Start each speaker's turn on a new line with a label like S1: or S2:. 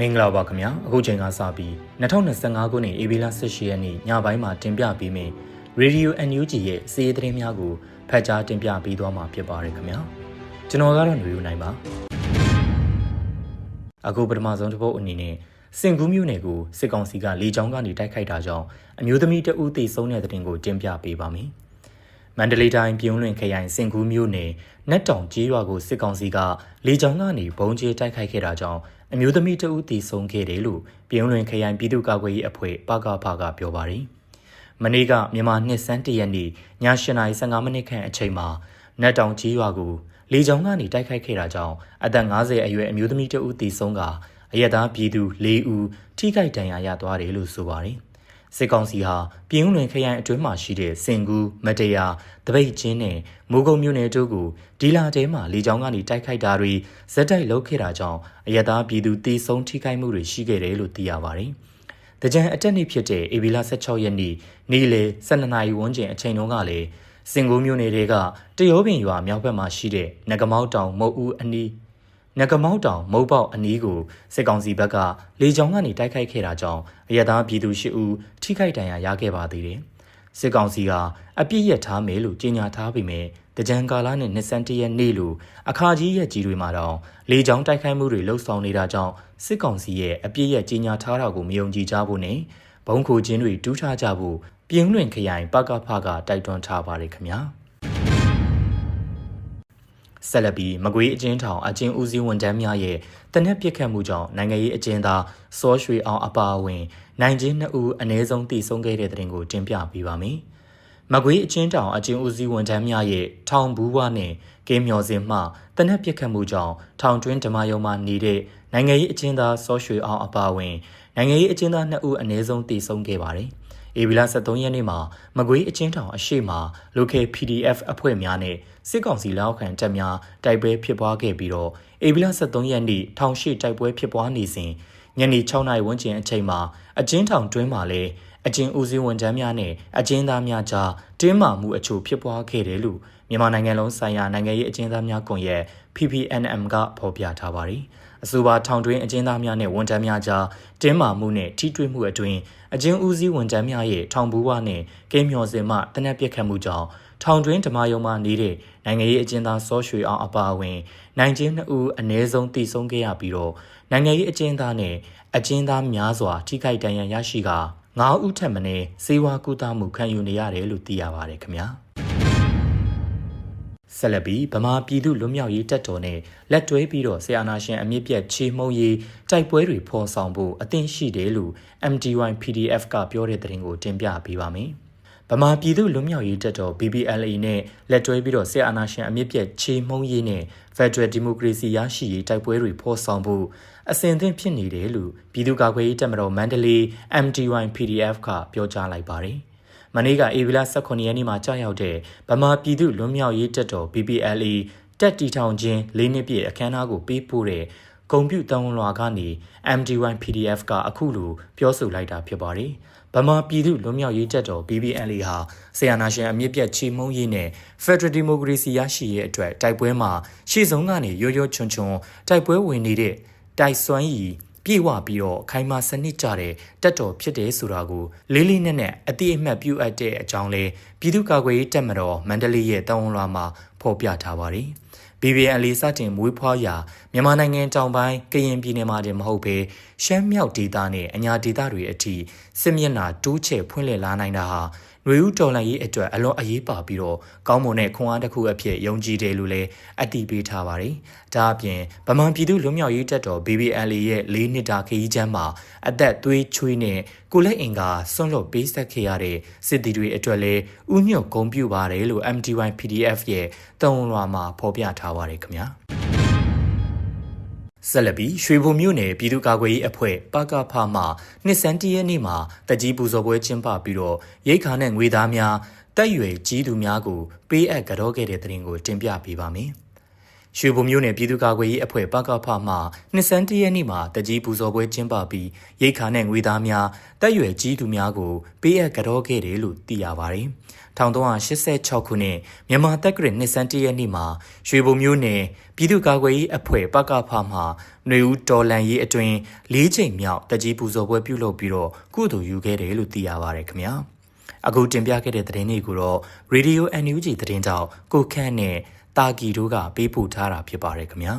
S1: မင်္ဂလာပါခင်ဗျာအခုချိန်ကစပြီး2025ခုနှစ်ဧပြီလ18ရက်နေ့ညပိုင်းမှာတင်ပြပေးမယ့် Radio NUG ရဲ့စီးရီးသတင်းများကိုဖတ်ကြားတင်ပြပေးသွားမှာဖြစ်ပါတယ်ခင်ဗျာကျွန်တော်ကတော့ຫນွေဦးနိုင်ပါအခုပထမဆုံးတစ်ပုတ်အနေနဲ့စင်ကူးမြို့နယ်ကိုစစ်ကောင်စီကလေကြောင်းကနေတိုက်ခိုက်တာကြောင့်အမျိုးသမီးတဦးသေဆုံးတဲ့တဲ့တင်ကိုတင်ပြပေးပါမယ် မန္တလေးတိုင်းပြုံးလွင်ခရိုင်စင်ကူးမြို့နယ်နက်တောင်ကျေးရွာကိုစစ်ကောင်စီကလေကြောင်းကနေဘုံကျဲတိုက်ခိုက်ခဲ့တာကြောင့်အမျိုးသမီးတဦးတည်ဆုံခဲ့တယ်လို့ပြုံးလွင်ခရိုင်ပြည်သူ့ကာကွယ်ရေးအဖွဲ့ပကဖကပြောပါတယ်။မနေ့ကမြန်မာနှစ်စန်းတရက်နေ့ည8:15မိနစ်ခန့်အချိန်မှာနက်တောင်ကျေးရွာကိုလေကြောင်းကနေတိုက်ခိုက်ခဲ့တာကြောင့်အသက်50အရွယ်အမျိုးသမီးတဦးတည်ဆုံကအရက်သားပြည်သူ၄ဦးထိခိုက်ဒဏ်ရာရသွားတယ်လို့ဆိုပါတယ်။ စစ်ကောင်စီဟာပြင်းဦးလွင်ခရိုင်အတွင်းမှာရှိတဲ့စင်ကူးမတရားတပိတ်ချင်းနဲ့မိုးကုံမြို့နယ်တို့ကိုဒီလာတဲမှာလေကြောင်းကနေတိုက်ခိုက်တာတွေဇက်တိုက်လုပ်ခဲ့တာကြောင့်အရသာပြည်သူတေဆုံးထိခိုက်မှုတွေရှိခဲ့တယ်လို့သိရပါတယ်။တကြံအတက်နေ့ဖြစ်တဲ့ဧပြီလ16ရက်နေ့နေ့လယ်12နာရီဝန်းကျင်အချိန်တုန်းကလည်းစင်ကိုမြို့နယ်တွေကတရောပင်ရွာမြောက်ဘက်မှာရှိတဲ့နဂမောက်တောင်မုတ်ဦးအနီး နဂမောက်တောင်မုတ်ပေါက်အနီးကိုစစ်ကောင်စီဘက်ကလေကြောင်းကနေတိုက်ခိုက်ခဲ့တာကြောင့်အရသာပြည်သူ၈ဦးထိခိုက်ဒဏ်ရာရခဲ့ပါသေးတယ်။စစ်ကောင်စီကအပြစ်ရထားမယ်လို့ကြေညာထားပေမဲ့တကြံကာလနဲ့နှစ်စန်းတရက်နေ့လိုအခါကြီးရဲ့ကြီးတွေမှာတော့လေကြောင်းတိုက်ခိုက်မှုတွေလှုပ်ဆောင်နေတာကြောင့်စစ်ကောင်စီရဲ့အပြစ်ရကြေညာထားတာကိုမယုံကြည်ကြဖို့နဲ့ဘုံခိုချင်းတွေတူးထားကြဖို့ပြင်းလွင်ခရိုင်ပကဖကတိုက်တွန်းထားပါတယ်ခင်ဗျာ ဆက်လက်ပြီးမကွေးအကျဉ်းထောင်အကျဉ်းဦးစီးဝန်ထမ်းများရဲ့တနက်ပြစ်ခတ်မှုကြောင့်နိုင်ငံရေးအကျဉ်းသားစောရွှေအောင်အပါအဝင်နိုင်ချင်းနှစ်ဦးအ ਨੇ ဆုံးတည်ဆုံးခဲ့တဲ့တဲ့တင်ကိုတင်ပြပေးပါမယ်။မကွေးအချင်းတောင်အချင်းဦးစီးဝန်ထမ်းများရဲ့ထောင်ဘူးဝနဲ့ကင်းမျော်စင်မှတနက်ပြစ်ခတ်မှုကြောင့်ထောင်တွင်းဓမ္မယုံမှနေတဲ့နိုင်ငံရေးအချင်းသားစောရွှေအောင်အပါအဝင်နိုင်ငံရေးအချင်းသားနှစ်ဦးအ ਨੇ ဆုံးတည်ဆုံးခဲ့ပါတယ်။ ဧပြီလ23ရက်နေ့မှာမကွေးအချင်းတောင်အရှိမ local PDF အဖွဲ့များနဲ့စစ်ကောင်စီလက်အောက်ခံတပ်များတိုက်ပွဲဖြစ်ပွားခဲ့ပြီးတော့ဧပြီလ23ရက်နေ့ထောင်ရှိတိုက်ပွဲဖြစ်ပွားနေစဉ် ညနေ6နာရီဝန်းကျင်အချိန်မှာအကျဉ်းထောင်တွင်းမှာလည်းအကျဉ်းဦးစီးဝန်ထမ်းများနဲ့အကျဉ်းသားများကြားတင်းမာမှုအချို့ဖြစ်ပွားခဲ့တယ်လို့မြန်မာနိုင်ငံလုံးဆိုင်ရာနိုင်ငံရေးအကျဉ်းသားများကွန်ရက် PPNM ကဖော်ပြထားပါတယ်။အဆိုပါထောင်တွင်းအကျဉ်းသားများနဲ့ဝန်ထမ်းများကြားတင်းမာမှုနဲ့ထိတွေ့မှုအတွင်းအကျဉ်းဦးစီးဝန်ထမ်းများရဲ့ထောင်ဘူးဝနဲ့ကိန်းမျော်စင်မှတနက်ပြက်ခတ်မှုကြောင့် ထောင်တွင်းဓမာယုံမှနေတဲ့နိုင်ငံရေးအကျဉ်းသားစောရွှေအောင်အပါအဝင်နိုင်ချင်းနှစ်ဦးအ ਨੇ ဆုံးတည်ဆုံးခဲ့ရပြီးတော့နိုင်ငံရေးအကျဉ်းသားနဲ့အကျဉ်းသားများစွာထိခိုက်ဒဏ်ရာရရှိက9ဦးထက်မနည်းစေဝါကူတာမှုခံယူနေရတယ်လို့သိရပါတယ်ခင်ဗျာဆက်လက်ပြီးဗမာပြည်သူလွတ်မြောက်ရေးတပ်တော်နဲ့လက်တွဲပြီးတော့ဆီယနာရှင်အမြင့်ပြတ်ချေမှုန်းရေးတိုက်ပွဲတွေဖော်ဆောင်ဖို့အသင့်ရှိတယ်လို့ MDY PDF ကပြောတဲ့သတင်းကိုတင်ပြပေးပါမယ်။ ဗမာပြည်သူလွတ်မြောက်ရေးတပ်တော် BBLA နဲ့လက်တွဲပြီးတော့ဆီယနာရှင်အမြင့်ပြတ်ချေမှုန်းရေးနဲ့ Federal Democracy ရရှိရေးတိုက်ပွဲတွေဖော်ဆောင်ဖို့အစဉ်အသင့်ဖြစ်နေတယ်လို့ပြည်သူ့ကာကွယ်ရေးတပ်မတော်မန္တလေး MDY PDF ကပြောကြားလိုက်ပါတယ်။မနေ့ကဧပြီလ18ရက်နေ့မှာကြာရောက်တဲ့ဗမာပြည်သူ့လွတ်မြောက်ရေးတပ်တော် BBLA တက်တီထောင်ချင်းလေးနှစ်ပြည့်အခမ်းအနားကိုပေးပို့တဲ့ဂုံပြူတန်ဝန်လွာကနေ MD1 PDF ကအခုလိုပြောဆိုလိုက်တာဖြစ်ပါတယ်။ ဗမာပြည်သူလွတ်မြောက်ရေးတပ်တော် BBLA ဟာဆီယနာရှင်အမြင့်ပြတ်ချီမုံရေးနဲ့ Federal Democracy ရရှိရေးအတွက်တိုက်ပွဲမှာရှေ့ဆုံးကနေရိုးရိုးချွန်ချွန်တိုက်ပွဲဝင်နေတဲ့တိုက်စွမ်းရည်ပြေဝပြီးတော့ခိုင်မာစနစ်ကြတဲ့တက်တော်ဖြစ်တယ်ဆိုတာကိုလေးလေးနက်နက်အတိအမှတ်ပြုအပ်တဲ့အကြောင်းလဲပြည်သူ့ကာကွယ်ရေးတပ်မတော်မန္တလေးရဲ့တာဝန်လွှာမှာဖော်ပြထားပါတယ်။ BBN လေးစတင်မွေးဖွားရာမြန်မာနိုင်ငံတောင်ပိုင်းကရင်ပြည်နယ်မှာတင်မဟုတ်ဘဲရှမ်းမြောက်ဒေသနဲ့အညာဒေသတွေအထိစစ်မျက်နှာတိုးချဲ့ဖွင့်လှစ်လာနိုင်တာဟာ ຫນွေဦးတော်လှန်ရေးအတွက်အလွန်အရေးပါပြီးတော့ကောင်းမွန်တဲ့ခွန်အားတစ်ခုအဖြစ်ယုံကြည်တယ်လို့လည်းအတည်ပြုထားပါတယ်။ဒါအပြင်ဗမာပြည်သူလွတ်မြောက်ရေးတပ်တော် BBL ရဲ့၄နှစ်တာခရီးချမ်းမှာအသက်သွေးချွေးနဲ့ကိုလက်အင်ကဆွန့်လွတ်ပေးဆက်ခဲ့ရတဲ့စစ်တီတွေအတွက်လည်းဥညွတ်ဂုံပြူပါတယ်လို့ MTY PDF ရဲ့တုံးလွှာမှာဖော်ပြထားပါတယ်ခင်ဗျာ။ ဆက်လက်ပြီးရွှေဘုံမြို့နယ်ပြည်သူ့ကာကွယ်ရေးအဖွဲ့ပကဖမှနှစ်စန်းတရနေ့မှာတကြီးပူဇော်ပွဲကျင်းပပြီးတော့ရိတ်ခါနဲ့ငွေသားများတက်ရွယ်ကြီးသူများကိုပေးအပ်ကြောခဲ့တဲ့တဲ့ရင်ကိုတင်ပြပေးပါမယ်။ ရွှေဘုံမြို့နယ်ပြည်သူ့ကာကွယ်ရေးအဖွဲ့ပကဖမှနှစ်စန်းတရနေ့မှာတကြီးပူဇော်ပွဲကျင်းပပြီးရိတ်ခါနဲ့ငွေသားများတက်ရွယ်ကြီးသူများကိုပေးအပ်ကြောခဲ့တယ်လို့သိရပါတယ်။1386ခုနှစ်မြန်မာတက္ကရာနှစ်စန်းတရက်နေ့မှာရွှေဘုံမျိုးနယ်ပြည်သူ့ကာကွယ်ရေးအဖွဲ့ပကဖမှຫນွေဦးတော်လန်ရေးအတွင်၄ချိန်မြောက်တကြီးပူဇော်ပွဲပြုလုပ်ပြီးတော့ကုသိုလ်ယူခဲ့တယ်လို့သိရပါတယ်ခင်ဗျာအခုတင်ပြခဲ့တဲ့သတင်းလေးကိုတော့ Radio NUG သတင်းကြောင့်ကိုခန့်နဲ့တာကီတို့ကပေးပို့ထားတာဖြစ်ပါတယ်ခင်ဗျာ